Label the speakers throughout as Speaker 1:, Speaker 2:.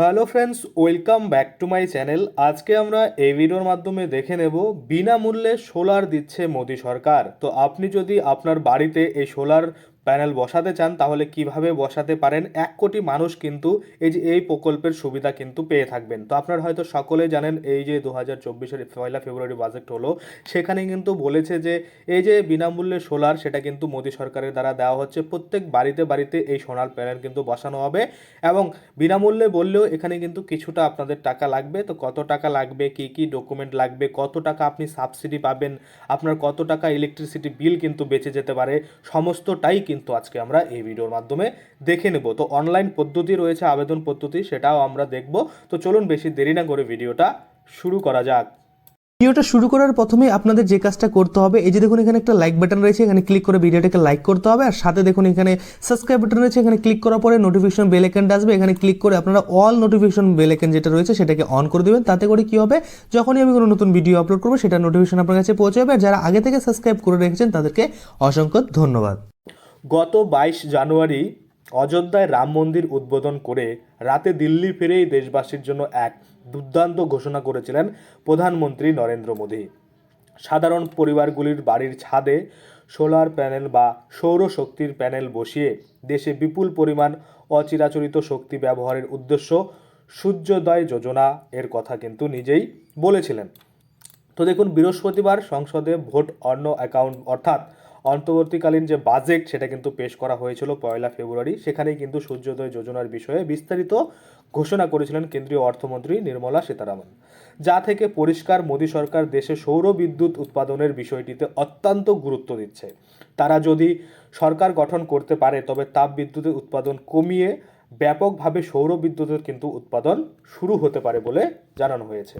Speaker 1: Hello friends welcome back to my channel আজকে আমরা এই ভিডিওর মাধ্যমে দেখে নেব, বিনামূল্যে সোলার দিচ্ছে মোদী সরকার। তো আপনি যদি আপনার বাড়িতে এই সোলার প্যানেল বসাতে চান, তাহলে কীভাবে বসাতে পারেন? এক কোটি মানুষ কিন্তু এই যে, এই প্রকল্পের সুবিধা কিন্তু পেয়ে থাকবেন। তো আপনারা হয়তো সকলে জানেন, এই যে দু হাজার চব্বিশের পয়লা ফেব্রুয়ারি বাজেট হলো, সেখানে কিন্তু বলেছে যে, এই যে বিনামূল্যে সোলার, সেটা কিন্তু মোদী সরকারের দ্বারা দেওয়া হচ্ছে। প্রত্যেক বাড়িতে বাড়িতে এই সোনার প্যানেল কিন্তু বসানো হবে এবং বিনামূল্যে বললেও এখানে কিন্তু কিছুটা আপনাদের টাকা লাগবে। তো কত টাকা লাগবে, কি কি ডকুমেন্ট লাগবে, কত টাকা আপনি সাবসিডি পাবেন, আপনার কত টাকা ইলেকট্রিসিটি বিল কিন্তু বেঁচে যেতে পারে, সমস্তটাই কিন্তু আজকে আমরা এই ভিডিওর মাধ্যমে দেখে নেব। তো অনলাইন পদ্ধতি রয়েছে, আবেদন পদ্ধতি, সেটাও আমরা দেখব। তো চলুন বেশি দেরি না করে ভিডিওটা শুরু করা যাক।
Speaker 2: ভিডিওটা শুরু করার প্রথমে আপনাদের যে কাজটা করতে হবে, এই যে দেখুন এখানে একটা লাইক বাটন রয়েছে, এখানে ক্লিক করে ভিডিওটাকে লাইক করতে হবে, আর সাথে দেখুন এখানে সাবস্ক্রাইব বাটন রয়েছে, এখানে ক্লিক করার পরে নোটিফিকেশন বেল আইকনটা আসবে, এখানে ক্লিক করে আপনারা অল নোটিফিকেশন বেল আইকন যেটা রয়েছে, সেটাকে অন করে দেবেন। তাতে করে কি হবে, যখনই আমি কোনো নতুন ভিডিও আপলোড করব, সেটা নোটিফিকেশন আপনার কাছে পৌঁছে যাবে যারা আগে থেকে সাবস্ক্রাইব করে রেখেছেন, তাদেরকে অসংখ্য ধন্যবাদ।
Speaker 1: গত বাইশ জানুয়ারি অযোধ্যায় রাম মন্দির উদ্বোধন করে রাতে দিল্লি ফিরেই দেশবাসীর জন্য এক দুর্দান্ত ঘোষণা করেছিলেন প্রধানমন্ত্রী নরেন্দ্র মোদী। সাধারণ পরিবারগুলির বাড়ির ছাদে সোলার প্যানেল বা সৌরশক্তির প্যানেল বসিয়ে দেশে বিপুল পরিমাণ অচিরাচরিত শক্তি ব্যবহারের উদ্দেশ্য সূর্যোদয় যোজনা এর কথা কিন্তু নিজেই বলেছিলেন। তো দেখুন, বৃহস্পতিবার সংসদে ভোট অন্য অ্যাকাউন্ট অর্থাৎ অন্তর্বর্তীকালীন যে বাজেট সেটা কিন্তু পেশ করা হয়েছিল পয়লা ফেব্রুয়ারি। সেখানেই কিন্তু সূর্যোদয় যোজনার বিষয়ে বিস্তারিত ঘোষণা করেছিলেন কেন্দ্রীয় অর্থমন্ত্রী নির্মলা সীতারামন। যা থেকে পরিষ্কার মোদী সরকার দেশে সৌর বিদ্যুৎ উৎপাদনের বিষয়টিতে অত্যন্ত গুরুত্ব দিচ্ছে। তারা যদি সরকার গঠন করতে পারে, তবে তাপ বিদ্যুতের উৎপাদন কমিয়ে ব্যাপকভাবে সৌর বিদ্যুতের কিন্তু উৎপাদন শুরু হতে পারে বলে জানানো হয়েছে।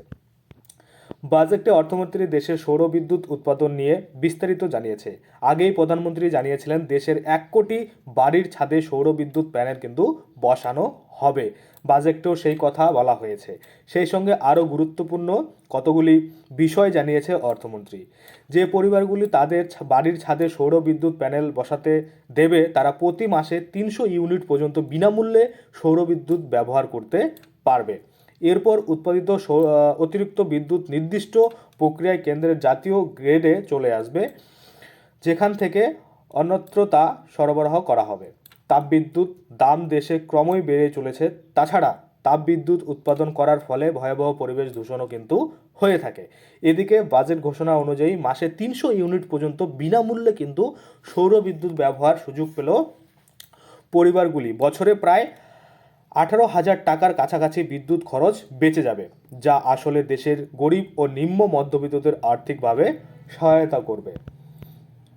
Speaker 1: বাজেটে অর্থমন্ত্রী দেশের সৌর বিদ্যুৎ উৎপাদন নিয়ে বিস্তারিত জানিয়েছে। আগেই প্রধানমন্ত্রী জানিয়েছিলেন, দেশের এক কোটি বাড়ির ছাদে সৌর বিদ্যুৎ প্যানেল কিন্তু বসানো হবে। বাজেটেও সেই কথা বলা হয়েছে। সেই সঙ্গে আরও গুরুত্বপূর্ণ কতগুলি বিষয় জানিয়েছে অর্থমন্ত্রী। যে পরিবারগুলি তাদের বাড়ির ছাদে সৌর বিদ্যুৎ প্যানেল বসাতে দেবে, তারা প্রতি মাসে তিনশো ইউনিট পর্যন্ত বিনামূল্যে সৌর বিদ্যুৎ ব্যবহার করতে পারবে। এরপর উৎপাদিত অতিরিক্ত বিদ্যুৎ নির্দিষ্ট প্রক্রিয়ায় কেন্দ্রের জাতীয় গ্রেডে চলে আসবে, যেখান থেকে অন্যত্র তা সরবরাহ করা হবে। তাপবিদ্যুৎ দাম দেশে ক্রমই বেড়ে চলেছে, তাছাড়া তাপবিদ্যুৎ উৎপাদন করার ফলে ভয়াবহ পরিবেশ দূষণও কিন্তু হয়ে থাকে। এদিকে বাজেট ঘোষণা অনুযায়ী মাসে তিনশো ইউনিট পর্যন্ত বিনামূল্যে কিন্তু সৌর বিদ্যুৎ ব্যবহার সুযোগ পেল পরিবারগুলি। বছরে প্রায় আঠারো হাজার টাকার কাছাকাছি বিদ্যুৎ খরচ বেঁচে যাবে, যা আসলে দেশের গরিব ও নিম্ন মধ্যবিত্তদের আর্থিকভাবে সহায়তা করবে।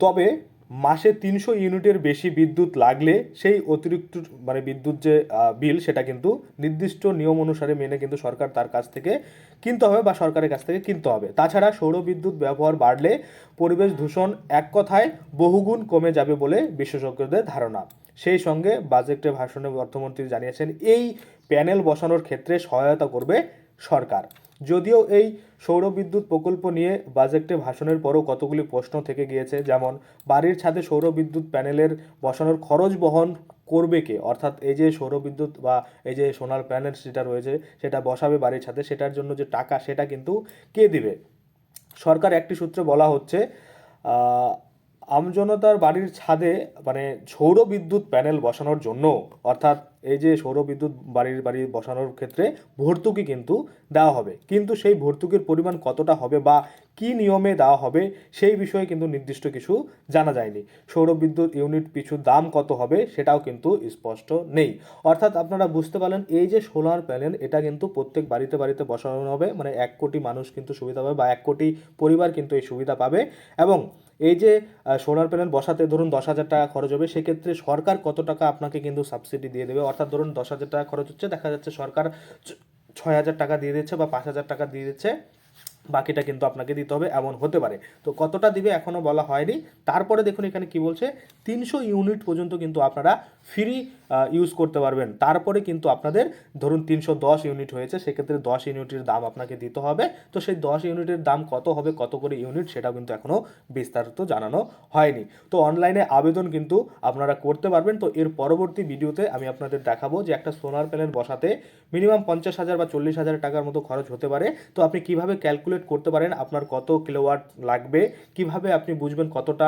Speaker 1: তবে মাসে তিনশো ইউনিটের বেশি বিদ্যুৎ লাগলে সেই অতিরিক্ত মানে বিদ্যুৎ যে বিল, সেটা কিন্তু নির্দিষ্ট নিয়ম অনুসারে মেনে কিন্তু সরকার তার কাছ থেকে কিনতে হবে বা সরকারের কাছ থেকে কিনতে হবে। তাছাড়া সৌর বিদ্যুৎ ব্যবহার বাড়লে পরিবেশ দূষণ এক কথায় বহুগুণ কমে যাবে বলে বিশেষজ্ঞদের ধারণা। সেই সঙ্গে বাজেটে ভাষণে অর্থমন্ত্রী জানিয়েছেন, এই প্যানেল বসানোর ক্ষেত্রে সহায়তা করবে সরকার। যদিও এই সৌর বিদ্যুৎ প্রকল্প নিয়ে বাজেটে ভাষণের পরও কতগুলি প্রশ্ন থেকে গিয়েছে, যেমন, বাড়ির ছাদে সৌর বিদ্যুৎ প্যানেলের বসানোর খরচ বহন করবে কে? অর্থাৎ এই যে সৌরবিদ্যুৎ বা এই যে সোনার প্যানেল যেটা রয়েছে, সেটা বসাবে বাড়ির ছাদে, সেটার জন্য যে টাকা, সেটা কিন্তু কে দিবে? সরকার একটি সূত্রে বলা হচ্ছে আমজনতার বাড়ির ছাদে মানে সৌর বিদ্যুৎ প্যানেল বসানোর জন্য, অর্থাৎ এই যে সৌর বিদ্যুৎ বাড়ির, বাড়ি বসানোর ক্ষেত্রে ভর্তুকি কিন্তু দেওয়া হবে। কিন্তু সেই ভর্তুকির পরিমাণ কতটা হবে বা কি নিয়মে দেওয়া হবে, সেই বিষয়ে কিন্তু নির্দিষ্ট কিছু জানা যায়নি। সৌর বিদ্যুৎ ইউনিট পিছু দাম কত হবে সেটাও কিন্তু স্পষ্ট নেই। অর্থাৎ আপনারা বুঝতে পারলেন, এই যে সোলার প্যানেল, এটা কিন্তু প্রত্যেক বাড়িতে বাড়িতে বসানো হবে মানে এক কোটি মানুষ কিন্তু সুবিধা পাবে বা এক কোটি পরিবার কিন্তু এই সুবিধা পাবে এবং এই যে সোলার প্যানেল বসাতে ধরুন দশ হাজার টাকা খরচ হবে, সেক্ষেত্রে সরকার কত টাকা আপনাকে কিন্তু সাবসিডি দিয়ে দেবে? অর্থাৎ ধরুন দশ হাজার টাকা খরচ হচ্ছে, দেখা যাচ্ছে সরকার ছয় হাজার টাকা দিয়ে দিচ্ছে বা পাঁচ হাজার টাকা দিয়ে দিচ্ছে বাকিটা কিন্তু আপনাকে দিতে হবে, এমন হতে পারে। তো কতটা দিবে এখনও বলা হয়নি। তারপরে দেখুন এখানে কি বলছে, তিনশো ইউনিট পর্যন্ত কিন্তু আপনারা ফ্রি ইউজ করতে পারবেন। তারপরে কিন্তু আপনাদের ধরুন তিনশো দশ ইউনিট হয়েছে, সেক্ষেত্রে দশ ইউনিটের দাম আপনাকে দিতে হবে। তো সেই দশ ইউনিটের দাম কত হবে, কত করে ইউনিট, সেটাও কিন্তু এখনও বিস্তারিত জানানো হয়নি। তো অনলাইনে আবেদন কিন্তু আপনারা করতে পারবেন। তো এর পরবর্তী ভিডিওতে আমি আপনাদের দেখাবো যে একটা সোলার প্যানেল বসাতে মিনিমাম পঞ্চাশ হাজার বা চল্লিশ হাজার টাকার মতো খরচ হতে পারে। তো আপনি কীভাবে ক্যালকুলেট করতে পারেন আপনার কত কিলোওয়াট লাগবে, কীভাবে আপনি বুঝবেন কতটা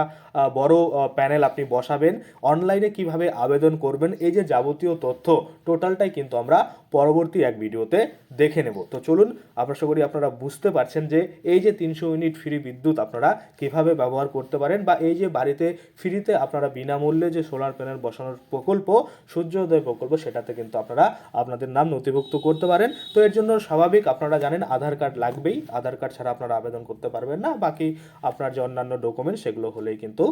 Speaker 1: বড় প্যানেল আপনি বসাবেন অনলাইনে কীভাবে আবেদন করবেন, এই যে যাবতীয় তথ্য টোটালটাই কিন্তু আমরা পরবর্তী এক ভিডিওতে দেখে নেব। তো চলুন, আশা করি আপনারা বুঝতে পারছেন যে এই যে তিনশো ইউনিট ফ্রি বিদ্যুৎ আপনারা কীভাবে ব্যবহার করতে পারেন বা এই যে বাড়িতে ফ্রিতে আপনারা বিনামূল্যে যে সোলার প্যানেল বসানোর প্রকল্প, সূর্যোদয় প্রকল্প, সেটাতে কিন্তু আপনারা আপনাদের নাম নথিভুক্ত করতে পারেন। তো এর জন্য স্বাভাবিক আপনারা জানেন, আধার কার্ড লাগবেই আধার কার্ড ছাড়া আপনারা আবেদন করতে পারবেন না। বাকি আপনার যে অন্যান্য ডকুমেন্ট সেগুলো হলেই কিন্তু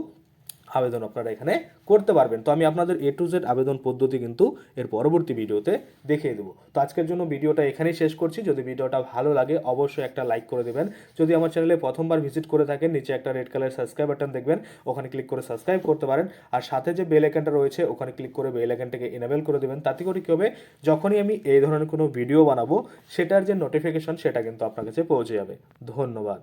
Speaker 1: আবেদন আপনারা এখানে করতে পারবেন। তো আমি আপনাদের এ টু জেড আবেদন পদ্ধতি কিন্তু এর পরবর্তী ভিডিওতে দেখিয়ে দেবো। তো আজকের জন্য ভিডিওটা এখানেই শেষ করছি। যদি ভিডিওটা ভালো লাগে, অবশ্যই একটা লাইক করে দেবেন। যদি আমার চ্যানেলে প্রথমবার ভিজিট করে থাকেন, নিচে একটা রেড কালার সাবস্ক্রাইব বাটন দেখবেন, ওখানে ক্লিক করে সাবস্ক্রাইব করতে পারেন। আর সাথে যে বেল আইকনটা রয়েছে, ওখানে ক্লিক করে বেল আইকনটাকে এনেবেল করে দেবেন। তাতে করে কী হবে, যখনই আমি এই ধরনের কোনো ভিডিও বানাবো, সেটার যে নোটিফিকেশন সেটা কিন্তু আপনার কাছে পৌঁছে যাবে। ধন্যবাদ।